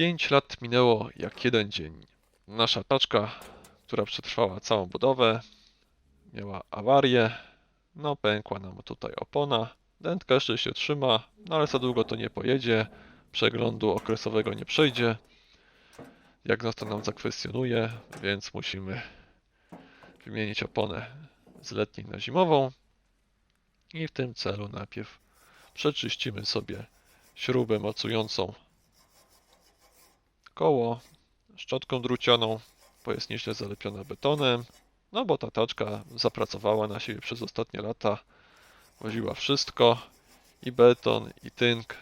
5 lat minęło jak jeden dzień. Nasza taczka, która przetrwała całą budowę, miała awarię. No, pękła nam tutaj opona. Dętka jeszcze się trzyma, no ale za długo to nie pojedzie. Przeglądu okresowego nie przejdzie. Jak to nam zakwestionuje, więc musimy wymienić oponę z letniej na zimową. I w tym celu najpierw przeczyścimy sobie śrubę mocującą koło szczotką drucianą, bo jest nieźle zalepiona betonem. No bo ta taczka zapracowała na siebie przez ostatnie lata. Woziła wszystko. I beton, i tynk.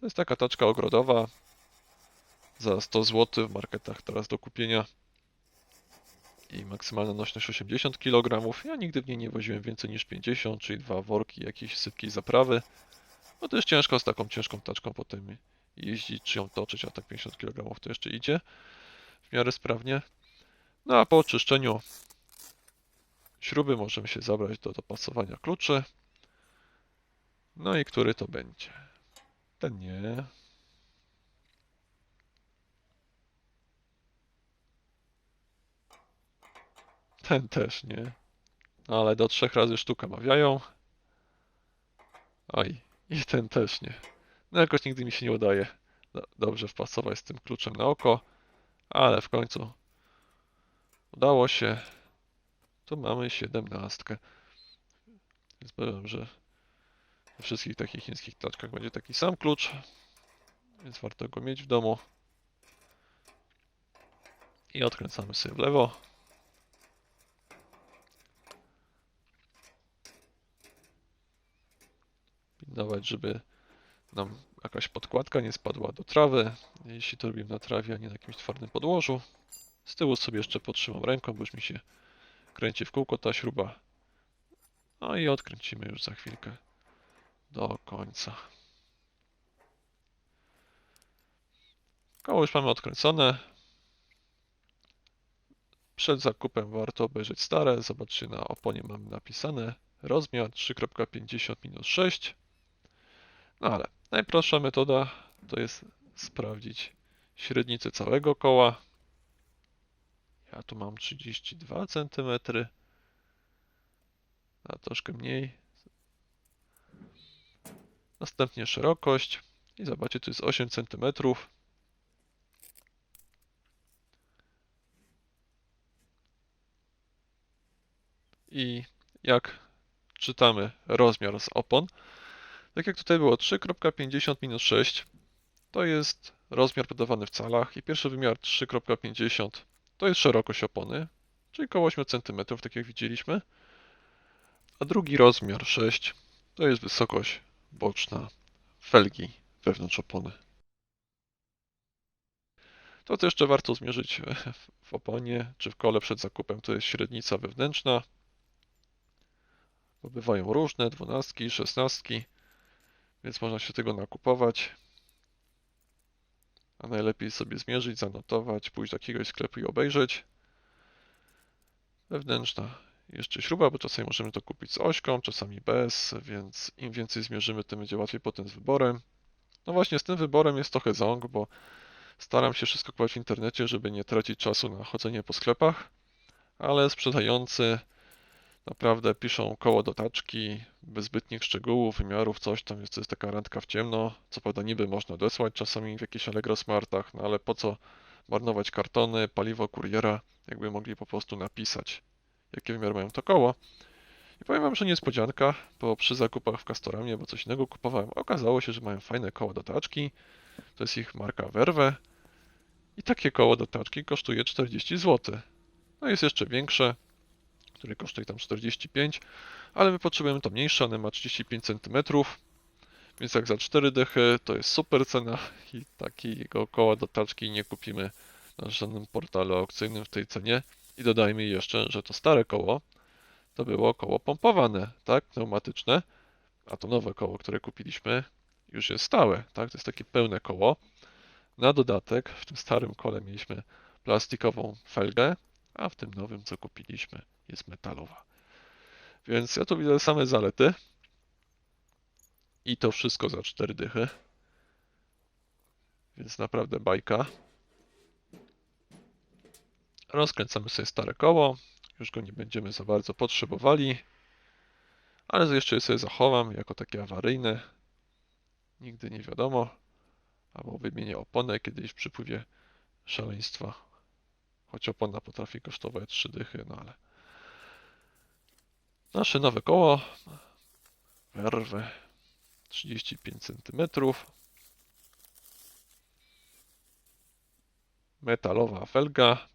To jest taka taczka ogrodowa. Za 100 zł w marketach teraz do kupienia. I maksymalna nośność 80 kg. Ja nigdy w niej nie woziłem więcej niż 50, czyli dwa worki jakiejś sypkiej zaprawy. No to jest ciężko z taką ciężką taczką potem jeździć, czy ją toczyć, a tak 50 kg to jeszcze idzie w miarę sprawnie. No a po oczyszczeniu śruby możemy się zabrać do dopasowania kluczy. No i który to będzie? Ten nie. Ten też nie. No, Ale do trzech razy sztukę mawiają. Oj, i ten też nie. No jakoś nigdy mi się nie udaje do- dobrze wpasować z tym kluczem na oko, ale w końcu udało się. Tu mamy siedemnastkę. Więc powiem, że we wszystkich takich chińskich taczkach będzie taki sam klucz, więc warto go mieć w domu. I odkręcamy sobie w lewo. Pilnować, żeby nam jakaś podkładka nie spadła do trawy, jeśli to robimy na trawie, a nie na jakimś twardym podłożu. Z tyłu sobie jeszcze podtrzymam ręką, bo już mi się kręci w kółko ta śruba. No i odkręcimy już za chwilkę do końca. Koło już mamy odkręcone. Przed zakupem warto obejrzeć stare. Zobaczcie, na oponie mamy napisane rozmiar 3.50 minus 6. No ale najprostsza metoda to jest sprawdzić średnicę całego koła. Ja tu mam 32 cm. A troszkę mniej. Następnie szerokość. I zobaczcie, tu jest 8 cm. I jak czytamy rozmiar z opon, tak jak tutaj było 3.50 minus 6, to jest rozmiar podawany w calach i pierwszy wymiar 3.50 to jest szerokość opony, czyli około 8 cm, tak jak widzieliśmy. A drugi rozmiar 6 to jest wysokość boczna felgi wewnątrz opony. To co jeszcze warto zmierzyć w oponie czy w kole przed zakupem to jest średnica wewnętrzna. Bo bywają różne, dwunastki, szesnastki, więc można się tego nakupować. A najlepiej sobie zmierzyć, zanotować, pójść do jakiegoś sklepu i obejrzeć. Wewnętrzna jeszcze śruba, bo czasami możemy to kupić z ośką, czasami bez, więc im więcej zmierzymy, tym będzie łatwiej potem z wyborem. No właśnie, z tym wyborem jest trochę ząg, bo staram się wszystko kupować w internecie, żeby nie tracić czasu na chodzenie po sklepach, ale sprzedający naprawdę piszą koło do taczki, bez zbytnich szczegółów, wymiarów, coś tam jest, to jest taka randka w ciemno. Co prawda niby można odesłać czasami w jakichś Allegro Smartach, no ale po co marnować kartony, paliwo kuriera, jakby mogli po prostu napisać, jakie wymiary mają to koło. I powiem wam, że niespodzianka, bo przy zakupach w Castoramie, bo coś innego kupowałem, okazało się, że mają fajne koło do taczki. To jest ich marka Verve. I takie koło do taczki kosztuje 40 zł. No jest jeszcze większe, które kosztuje tam 45, ale my potrzebujemy to mniejsze, one ma 35 cm, więc jak za 4 dychy to jest super cena i takiego koła do taczki nie kupimy na żadnym portalu aukcyjnym w tej cenie. I dodajmy jeszcze, że to stare koło to było koło pompowane, tak, pneumatyczne, a to nowe koło, które kupiliśmy już jest stałe, tak, to jest takie pełne koło. Na dodatek w tym starym kole mieliśmy plastikową felgę, a w tym nowym, co kupiliśmy, jest metalowa. Więc ja tu widzę same zalety. I to wszystko za 4 dychy. Więc naprawdę bajka. Rozkręcamy sobie stare koło. Już go nie będziemy za bardzo potrzebowali. Ale jeszcze je sobie zachowam jako takie awaryjne. Nigdy nie wiadomo. Albo wymienię oponę kiedyś w przypływie szaleństwa. Choć opona potrafi kosztować 3 dychy, no ale. Nasze nowe koło. Werwę 35 cm. Metalowa felga.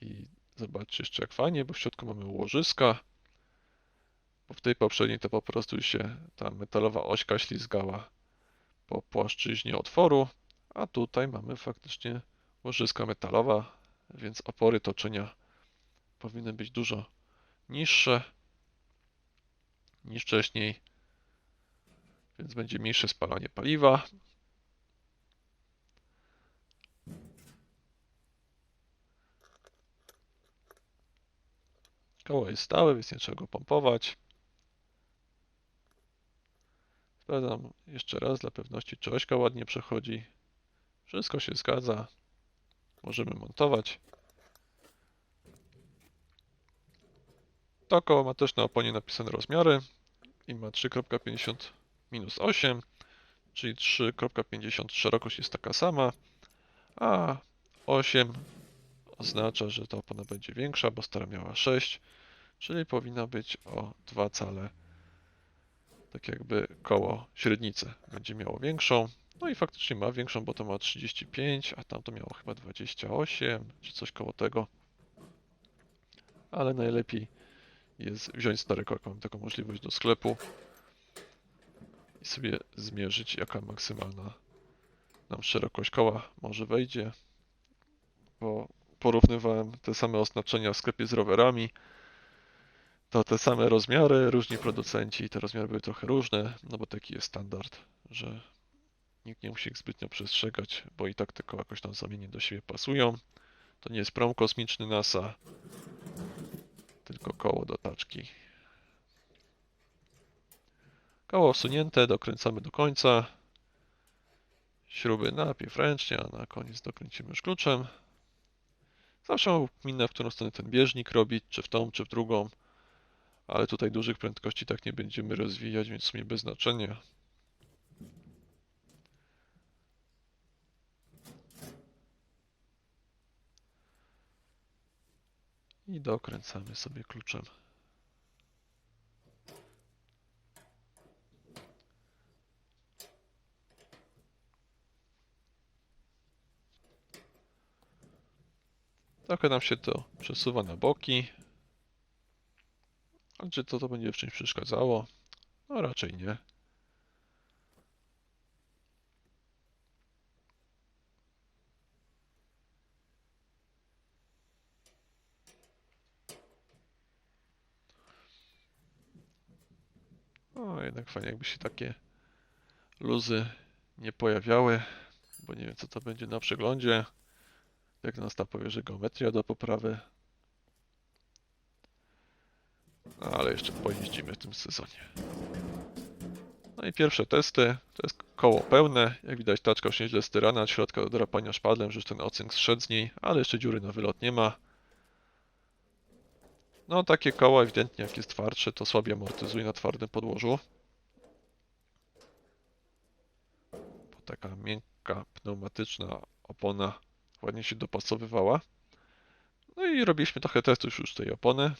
I zobaczcie jeszcze jak fajnie, bo w środku mamy łożyska. Bo w tej poprzedniej to po prostu się ta metalowa ośka ślizgała po płaszczyźnie otworu, a tutaj mamy faktycznie łożyska metalowa, więc opory toczenia powinny być dużo niższe niż wcześniej, więc będzie mniejsze spalanie paliwa. Koło jest stałe, więc nie trzeba go pompować. Sprawdzam jeszcze raz dla pewności, czy ośka ładnie przechodzi. Wszystko się zgadza. Możemy montować. To koło ma też na oponie napisane rozmiary i ma 3.50 minus 8, czyli 3.50 szerokość jest taka sama, a 8 oznacza, że ta opona będzie większa, bo stara miała 6, czyli powinna być o 2 cale tak jakby koło średnicę będzie miało większą. No i faktycznie ma większą, bo to ma 35, a tam to miało chyba 28, czy coś koło tego. Ale najlepiej jest wziąć koło, jak mam taką możliwość do sklepu i sobie zmierzyć, jaka maksymalna nam szerokość koła może wejdzie. Bo porównywałem te same oznaczenia w sklepie z rowerami to te same rozmiary, różni producenci, te rozmiary były trochę różne, no bo taki jest standard, że nikt nie musi ich zbytnio przestrzegać, bo i tak te koła jakoś tam zamiennie do siebie pasują. To nie jest prom kosmiczny NASA, tylko koło do taczki. Koło wsunięte, dokręcamy do końca. Śruby najpierw ręcznie, a na koniec dokręcimy już kluczem. Zawsze mam minę, w którą stronę ten bieżnik robić, czy w tą, czy w drugą ale tutaj dużych prędkości tak nie będziemy rozwijać, więc w sumie bez znaczenia. I dokręcamy sobie kluczem. Trochę nam się to przesuwa na boki. Czy to, to będzie w czymś przeszkadzało? No raczej nie. O, jednak fajnie jakby się takie luzy nie pojawiały, bo nie wiem co to będzie na przeglądzie. Jak nas ta powie, że geometria do poprawy, No, ale jeszcze pojeździmy w tym sezonie. No i pierwsze testy. To jest koło pełne. Jak widać taczka już nieźle styrana od środka do drapania szpadlem, że już ten ocynk zszedł z niej, ale jeszcze dziury na wylot nie ma. No takie koło ewidentnie jak jest twardsze to słabiej amortyzuje na twardym podłożu. Bo taka miękka, pneumatyczna opona ładnie się dopasowywała. No i robiliśmy trochę testów już tej opony.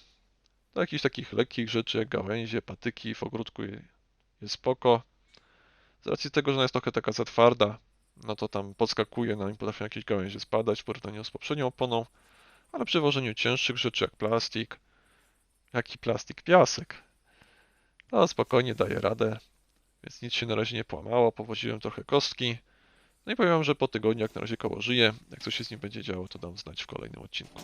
Do jakichś takich lekkich rzeczy jak gałęzie, patyki w ogródku jest spoko. Z racji tego, że ona jest trochę taka za twarda, no to tam podskakuje, na nim potrafią jakieś gałęzie spadać w porównaniu z poprzednią oponą, ale przy wożeniu cięższych rzeczy jak plastik, jak i plastik piasek, to spokojnie daje radę, więc nic się na razie nie połamało, powoziłem trochę kostki, no i powiem, że po tygodniu jak na razie koło żyje, jak coś się z nim będzie działo, to dam znać w kolejnym odcinku.